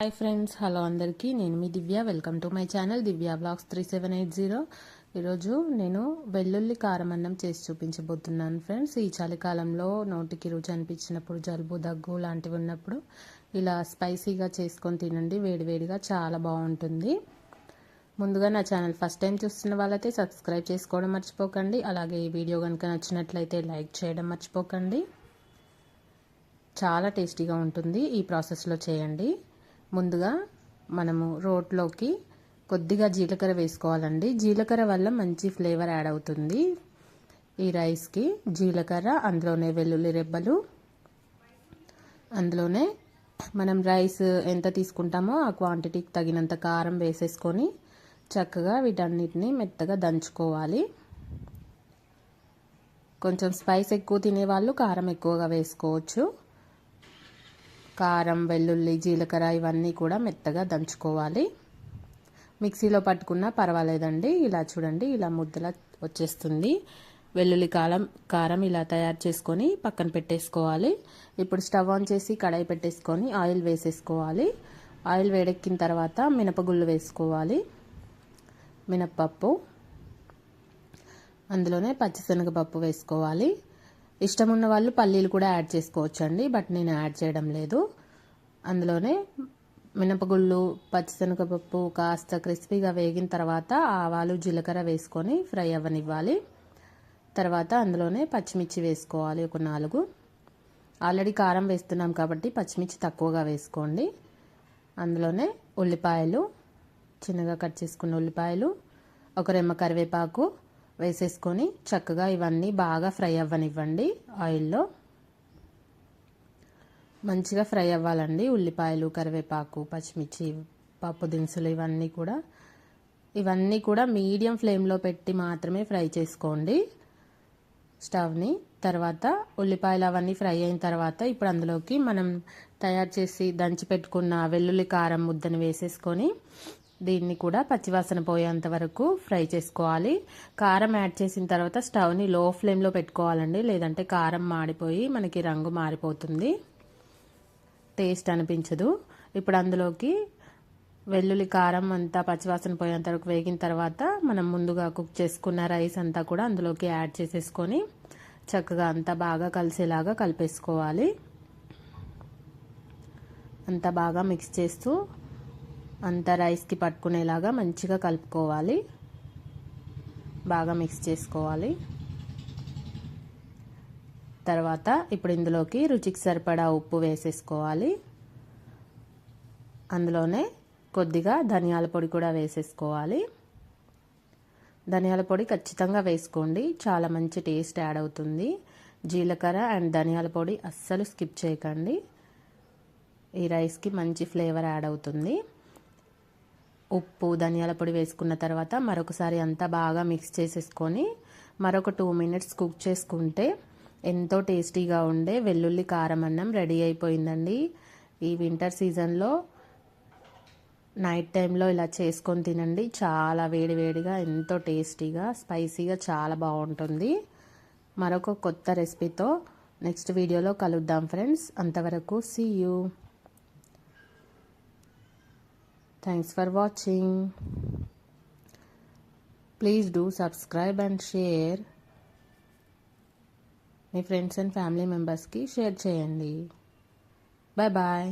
Hi friends hello అందరికీ. నేను మీ Divya. Welcome to my channel Divya blogs three seven eight zero ఈరోజు నేను వెల్లుల్లి కారం అన్నం చేసి చూపించబోతున్నాను ఫ్రెండ్స్ ఈ చలికాలంలో నోటికి రుచి అనిపించినప్పుడు జలుబు దగ్గు లాంటివి ఉన్నప్పుడు ఇలా స్పైసీగా చేసుకొని తినండి. వేడివేడిగా చాలా బాగుంటుంది. ముందుగా నా ఛానల్ ఫస్ట్ టైం చూస్తున్న వాళ్ళైతే సబ్స్క్రైబ్ చేసుకోవడం మర్చిపోకండి. అలాగే ఈ వీడియో కనుక నచ్చినట్లయితే లైక్ చేయడం మర్చిపోకండి. చాలా టేస్టీగా ఉంటుంది. ఈ ప్రాసెస్లో చేయండి. ముందుగా మనము రోట్లోకి కొద్దిగా జీలకర్ర వేసుకోవాలండి. జీలకర్ర వల్ల మంచి ఫ్లేవర్ యాడ్ అవుతుంది. ఈ రైస్కి జీలకర్ర అందులోనే వెల్లుల్లి రెబ్బలు అందులోనే మనం రైస్ ఎంత తీసుకుంటామో ఆ క్వాంటిటీకి తగినంత కారం వేసేసుకొని చక్కగా వీటన్నిటిని మెత్తగా దంచుకోవాలి. కొంచెం స్పైస్ ఎక్కువ తినేవాళ్ళు కారం ఎక్కువగా వేసుకోవచ్చు. కారం వెల్లుల్లి జీలకర్ర ఇవన్నీ కూడా మెత్తగా దంచుకోవాలి. మిక్సీలో పట్టుకున్నా పర్వాలేదండి. ఇలా చూడండి ఇలా ముద్దలా వచ్చేస్తుంది. వెల్లుల్లి కారం కారం ఇలా తయారు చేసుకొని పక్కన పెట్టేసుకోవాలి. ఇప్పుడు స్టవ్ ఆన్ చేసి కడాయి పెట్టేసుకొని ఆయిల్ వేసేసుకోవాలి. ఆయిల్ వేడెక్కిన తర్వాత మినపగుళ్ళు వేసుకోవాలి. మినప్పప్పు అందులోనే పచ్చిశనగపప్పు వేసుకోవాలి. ఇష్టం ఉన్న వాళ్ళు పల్లీలు కూడా యాడ్ చేసుకోవచ్చు అండి బట్ నేను యాడ్ చేయడం లేదు. అందులోనే మినపగుళ్ళు పచ్చిశనగపప్పు కాస్త క్రిస్పీగా వేగిన తర్వాత ఆవాలు జీలకర్ర వేసుకొని ఫ్రై అవ్వనివ్వాలి. తర్వాత అందులోనే పచ్చిమిర్చి వేసుకోవాలి ఒక నాలుగు. ఆల్రెడీ కారం వేస్తున్నాం కాబట్టి పచ్చిమిర్చి తక్కువగా వేసుకోండి. అందులోనే ఉల్లిపాయలు చిన్నగా కట్ చేసుకున్న ఉల్లిపాయలు ఒక రెమ్మ కరివేపాకు వేసేసుకొని చక్కగా ఇవన్నీ బాగా ఫ్రై అవ్వనివ్వండి ఆయిల్లో. మంచిగా ఫ్రై అవ్వాలండి. ఉల్లిపాయలు కరివేపాకు పచ్చిమిర్చి పప్పు దినుసులు ఇవన్నీ కూడా. ఇవన్నీ కూడా మీడియం ఫ్లేమ్లో పెట్టి మాత్రమే ఫ్రై చేసుకోండి. స్టవ్ని తర్వాత ఉల్లిపాయలు అవన్నీ ఫ్రై అయిన తర్వాత ఇప్పుడు అందులోకి మనం తయారు చేసి దంచి పెట్టుకున్న వెల్లుల్లి కారం ముద్దని వేసేసుకొని దీన్ని కూడా పచ్చివాసన పోయేంత వరకు ఫ్రై చేసుకోవాలి. కారం యాడ్ చేసిన తర్వాత స్టవ్ని లో ఫ్లేమ్లో పెట్టుకోవాలండి. లేదంటే కారం మాడిపోయి మనకి రంగు మారిపోతుంది. టేస్ట్ అనిపించదు. ఇప్పుడు అందులోకి వెల్లుల్లి కారం అంతా పచ్చివాసన పోయేంత వరకు వేగిన తర్వాత మనం ముందుగా కుక్ చేసుకున్న రైస్ అంతా కూడా అందులోకి యాడ్ చేసేసుకొని చక్కగా అంతా బాగా కలిసేలాగా కలిపేసుకోవాలి. అంతా బాగా మిక్స్ చేస్తూ అంతా రైస్కి పట్టుకునేలాగా మంచిగా కలుపుకోవాలి. బాగా మిక్స్ చేసుకోవాలి. తర్వాత ఇప్పుడు ఇందులోకి రుచికి సరిపడా ఉప్పు వేసేసుకోవాలి. అందులోనే కొద్దిగా ధనియాల పొడి కూడా వేసేసుకోవాలి. ధనియాల పొడి ఖచ్చితంగా వేసుకోండి. చాలా మంచి టేస్ట్ యాడ్ అవుతుంది. జీలకర్ర అండ్ ధనియాల పొడి అస్సలు స్కిప్ చేయకండి. ఈ రైస్కి మంచి ఫ్లేవర్ యాడ్ అవుతుంది. ఉప్పు ధనియాల పొడి వేసుకున్న తర్వాత మరొకసారి అంతా బాగా మిక్స్ చేసేసుకొని మరొక టూ మినిట్స్ కుక్ చేసుకుంటే ఎంతో టేస్టీగా ఉండే వెల్లుల్లి కారం అన్నం రెడీ అయిపోయిందండి. ఈ వింటర్ సీజన్లో నైట్ టైంలో ఇలా చేసుకొని తినండి. చాలా వేడివేడిగా ఎంతో టేస్టీగా స్పైసీగా చాలా బాగుంటుంది. మరొక కొత్త రెసిపీతో నెక్స్ట్ వీడియోలో కలుద్దాం ఫ్రెండ్స్ అంతవరకు see you Thanks for watching. Please do subscribe and share. Me friends and family మెంబర్స్కి షేర్ చేయండి బాయ్ బాయ్